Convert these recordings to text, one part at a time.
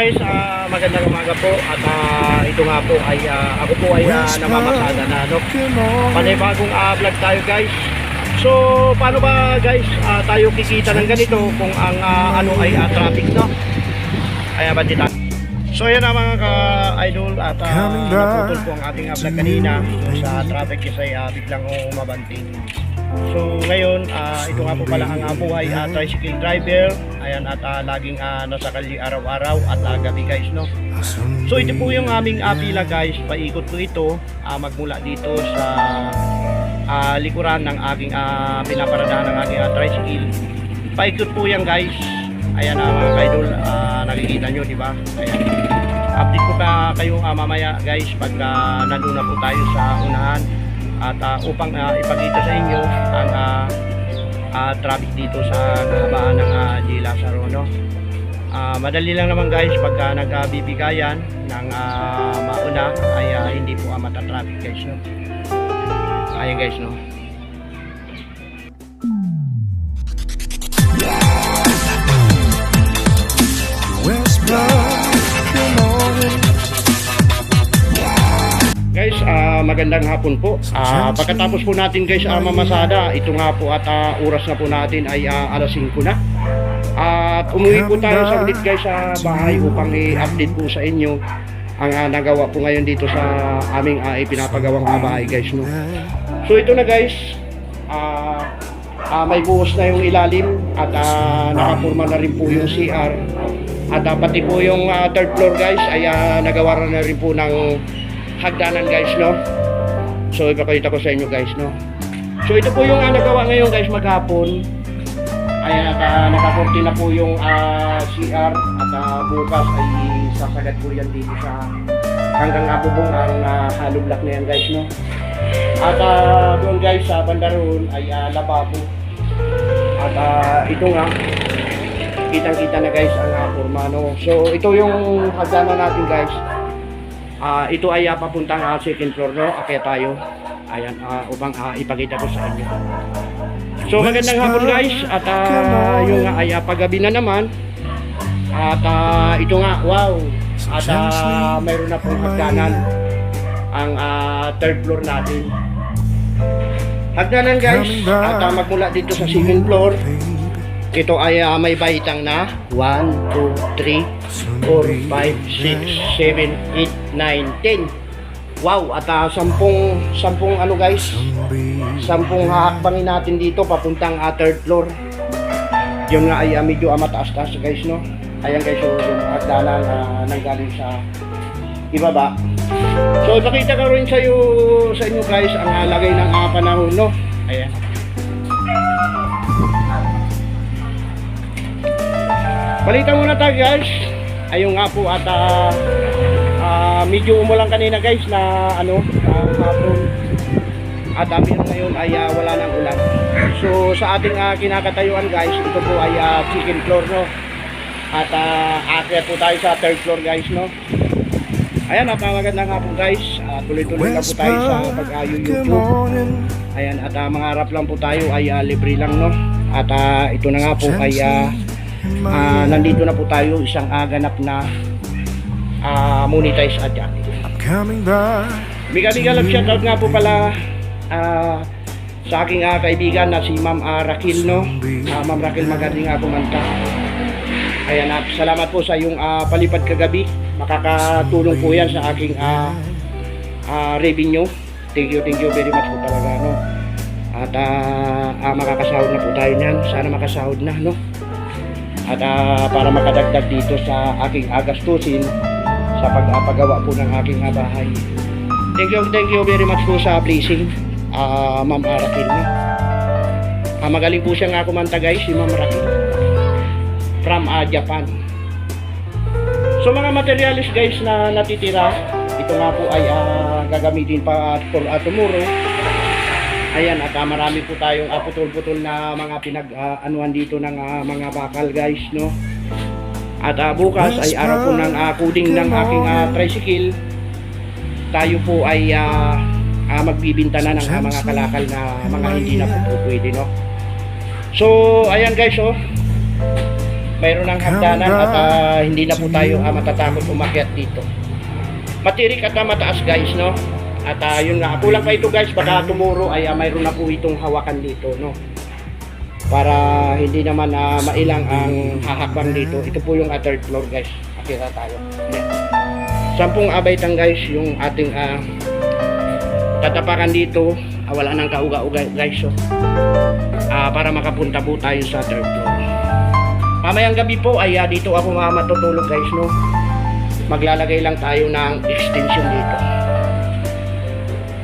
guys, ah, magandang umaga po at ah, ito nga po ay ah, ako po ay ah, namamasada na no. Panibagong ah, vlog tayo guys. So paano ba guys ah, tayo kikita ng ganito kung ang ah, ano ay ah, traffic no? Ay bandita. So yan na mga ka-idol at uh, naputol po ang ating vlog kanina sa traffic kasi ah, biglang umabanting. So ngayon, ah, ito nga po pala ang uh, buhay ah, tricycle driver. Ayan at ah, laging ah, nasa kalye araw-araw at ah, gabi guys no. So ito po yung aming uh, pila guys. Paikot ko ito ah, magmula dito sa ah, likuran ng aking uh, pinaparadahan ng aking ah, tricycle. Paikot po yan guys. Ayan na mga kaidol, ah, nakikita nyo di ba? Ayan. Update ko pa kayo ah, mamaya guys pag ah, nandun na po tayo sa unahan at ah, upang ah, ipakita sa inyo ang ah, ah, traffic dito sa kahabaan ng uh, G. Lazaro no? Ah, madali lang naman guys pagka nagbibigayan ng ah, mauna ay ah, hindi po uh, mata-traffic guys no. Ayan guys no. Guys, ah, magandang hapon po. Ah, pagkatapos po natin guys ah, mamasada, ito nga po at ah, oras na po natin ay ah, alas 5 na. At umuwi po tayo sa ulit guys sa bahay upang i-update po sa inyo ang ah, nagawa po ngayon dito sa aming ah, ipinapagawang ah, bahay guys no. So ito na guys. Ah, ah, may buhos na yung ilalim at ah, nakapurma na rin po yung CR. At ah, pati po yung ah, third floor guys ay ah, nagawa na rin po ng hagdanan guys no. So ipakita ko sa inyo guys no. So ito po yung ah, nagawa ngayon guys maghapon. Ayan at uh, nakaporti na po yung ah, CR at ah, bukas ay sasagad po yan dito sa hanggang abubong ang uh, hollow block na yan guys no. At ah, doon guys sa banda roon ay ah, lababo. At ah, ito nga kitang-kita na guys ang uh, forma no. So ito yung hagdanan natin guys. Ah, ito ay uh, papuntang uh, second floor no. Akya tayo. Ayan, ah, upang ah, ipakita ko sa inyo. So magandang hapon guys at ah, yung uh, ay ah, paggabi na naman. At ah, ito nga, wow. At ah, mayroon na pong hagdanan ang ah, third floor natin. Hagdanan guys, at ah, magmula dito sa second floor, ito ay ah, may baitang na 1, 2, 3, 4, 5, 6, 7, 8, 9, 10. Wow, at uh, sampung, sampung ano guys, sampung haakbangin natin dito papuntang uh, third floor. Yun nga ay uh, medyo uh, mataas-taas guys no. Ayan guys, so yung hagdanan uh, nanggaling sa ibaba. So ipakita ko rin sa iyo sa inyo guys ang uh, lagay ng uh, panahon no. Ayan. Balita muna tayo guys. Ayun nga po at uh, uh, medyo umulan kanina guys na ano uh, hapon. At uh, ngayon ay uh, wala nang ulan. So sa ating uh, kinakatayuan guys, ito po ay uh, chicken floor no. At uh, akyat po tayo sa third floor guys no. Ayan, at uh, magandang hapon guys. Uh, tuloy-tuloy lang po tayo sa pag-ayo YouTube. Ayan, at uh, mga harap lang po tayo ay uh, libre lang no. At uh, ito na nga po ay uh, uh, nandito na po tayo isang uh, ganap na uh, monetize back. Biga-biga lang shoutout nga po pala ah, sa aking ah, kaibigan na si Ma'am ah, Rakil no. Ah, Ma'am Rakil magaling nga kumanta. Ayan at salamat po sa iyong ah, palipad kagabi. Makakatulong po yan sa aking ah, ah, revenue. Thank you, thank you very much po talaga no. At ah, ah, makakasahod na po tayo niyan. Sana makasahod na no. At ah, para makadagdag dito sa aking agastusin sa pagpagawa po ng aking ah, bahay. Thank you, thank you very much po sa blessing, ah Ma'am Arakil. No? Ah, magaling po siya nga kumanta guys, si Ma'am Arakil. From ah, Japan. So mga materialis guys na natitira, ito nga po ay ah, gagamitin pa for ah, tomorrow. Ayan, at ah, marami po tayong ah, putol-putol na mga pinag-anuhan dito ng ah, mga bakal guys, no? At ah, bukas ay araw po ng ah, coding ng aking ah, tricycle. Tayo po ay ah, ah, magbibinta na ng ah, mga kalakal na mga hindi na po, po pwede, no? So, ayan guys, oh. mayroon ng hagdanan at ah, hindi na po tayo ah, matatakot umakyat dito. Matirik at ah, mataas guys, no? At ah, yun nga, kulang pa ito guys, baka tomorrow ay ah, mayroon na po itong hawakan dito, no? Para hindi naman ah, mailang ang hahakbang dito. Ito po yung ah, third floor guys. Akira tayo. Yan. Sampung abaytan guys, yung ating ah, tatapakan dito. Ah, wala nang kauga-uga guys, so. Ah, para makapunta po tayo sa third floor. Mamayang gabi po ay ah, dito ako mga matutulog guys no. Maglalagay lang tayo ng extension dito.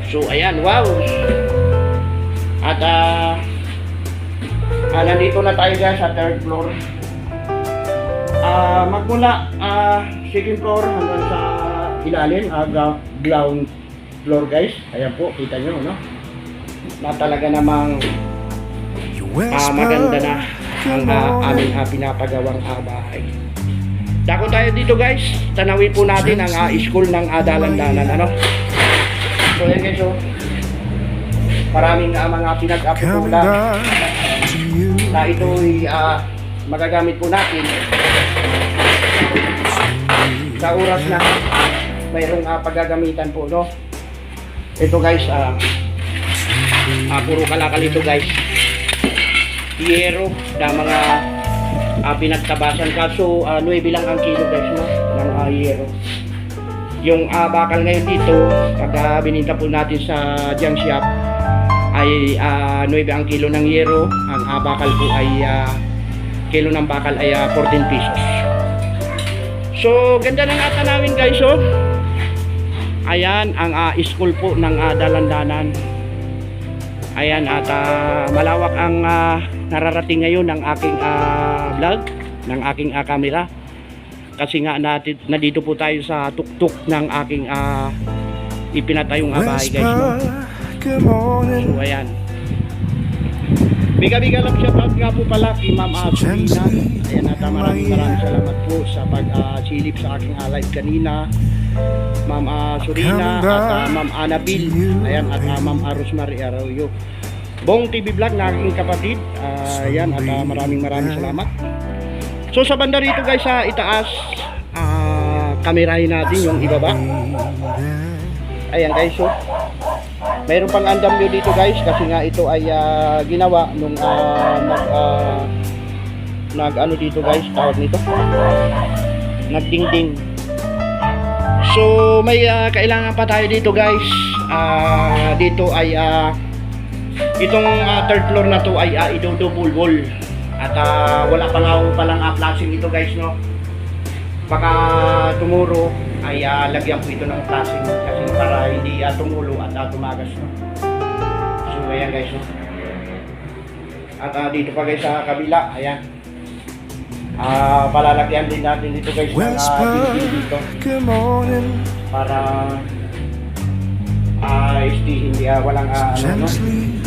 So ayan, wow. At ah ah, nandito na tayo guys sa third floor. Ah magmula ah second floor hanggang sa ilalim, gra- ground floor guys. Ayan po, kita nyo no. Na talaga namang Ah, maganda na ang ah, aming ah, pinapagawang ah, bahay. Dako tayo dito guys. Tanawin po natin ang ah, school ng ah, dalandanan. Ano? So yan guys. Maraming ah, mga pinag-apupula na ito ay ah, magagamit po natin sa oras na mayroong ah, paggagamitan po. No? Ito guys. Ah, ah, puro kalakal ito guys yero na mga uh, pinagtabasan kaso uh, 9 lang ang kilo guys no ng uh, yero yung uh, bakal ngayon dito pag uh, bininta po natin sa junk shop ay uh, 9 ang kilo ng yero. Ang uh, bakal po ay uh, kilo ng bakal ay uh, 14 pesos. So ganda ng ata namin guys oh. Ayan ang uh, school po ng uh, dalandanan. Ayan at ah, malawak ang ah, nararating ngayon ng aking ah, vlog, ng aking ah, camera. Kasi nga natin, nandito po tayo sa tuktok ng aking ah, ipinatayong ah, bahay guys. No? So ayan. Biga-biga lang shout out nga po pala kay Ma'am Asulina. Ayan at ah, maraming maraming salamat po sa pag-silip sa aking ah, live kanina. Ma'am uh, Surina at ah, Ma'am Anabil. Ayan at ah, Ma'am ah, Rosemary Arroyo. Bong TV Vlog na aking kapatid. Ah, ayan at ah, maraming maraming salamat. So sa banda rito guys sa itaas, ah kamerahin natin yung ibaba. Ayan guys, so mayroon pang andam nyo dito guys kasi nga ito ay ah, ginawa nung ah, nag, ah, nag ano dito guys, tawag nito. Nagdingding. So may ah, kailangan pa tayo dito guys. Ah, dito ay ah, itong ah, third floor na to ay uh, idodouble wall. At ah, wala pa nga ho palang uh, flashing ito guys no. Baka tomorrow ay ah, lagyan po ito ng flashing kasi para hindi ah, tumulo at ah, tumagas no. So ayan guys no. At ah, dito pa guys sa kabila, ayan. Ah, palalagyan din natin dito guys ng dingding dito para ah SD hindi ah, walang ah, ano no.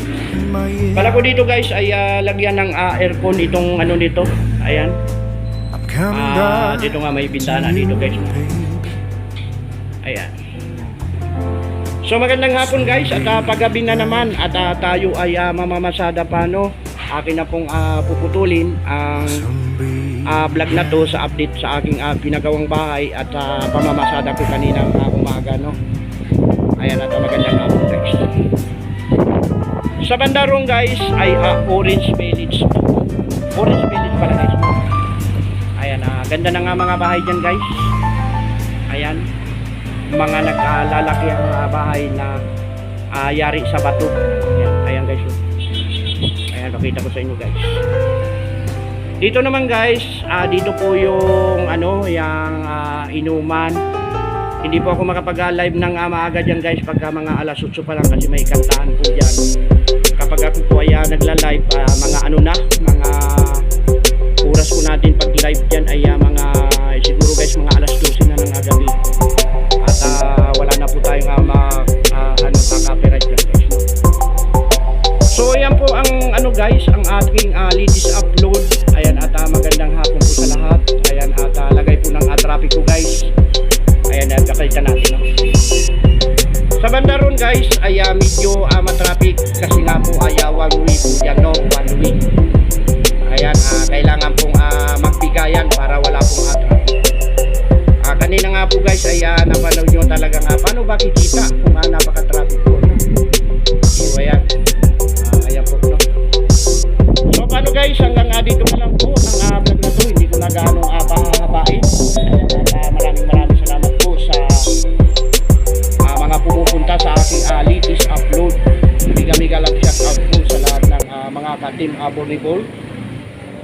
Kala ko dito guys ay ah, lagyan ng ah, aircon itong ano nito. Ayan. Ah, dito nga may bintana dito guys. Ayan. So magandang hapon guys at ah, paggabi na naman at ah, tayo ay ah, mamamasada pa no. Akin na pong ah, puputulin ang ah, vlog na to sa update sa aking ah, pinagawang bahay at ah, pamamasada ko kaninang ah, umaga no. Ayan at ah, magandang hapon guys. Sa bandarong guys ay ah, Orange Village po. Orange Village pala guys. Ayan, ah, ganda na nga mga bahay dyan guys. Ayan. Mga naglalaki ang ah, bahay na ah, yari sa bato. Ayan, ayan guys. oh. Ayan, pakita ko sa inyo guys. Dito naman guys, ah, dito po yung ano, yung ah, inuman. Hindi po ako makapag-live ng uh, maaga dyan guys pagka mga alas 8 pa lang kasi may kantahan po dyan. Kapag ako po ay ah, nagla-live, ah, mga ano na, mga oras po natin pag live dyan nakita natin. No? Sa banda ron guys ay uh, medyo ah, uh, matraffic kasi nga po ay uh, one way po dyan, no? One way. Ayan, uh, kailangan pong uh, magbigayan para wala pong uh. Uh, kanina nga po guys ay uh, napanood nyo talaga nga paano ba kikita kung uh, napaka-traffic po Team Volleyball.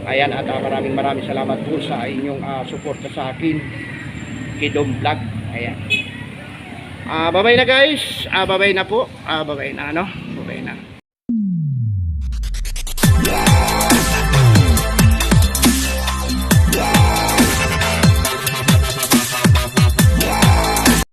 Ayan at uh, maraming maraming salamat po sa inyong uh, suporta sa akin. Kidom Vlog. Ayan. Ah, uh, bye bye na guys. Uh, bye bye na po. Uh, bye bye na ano.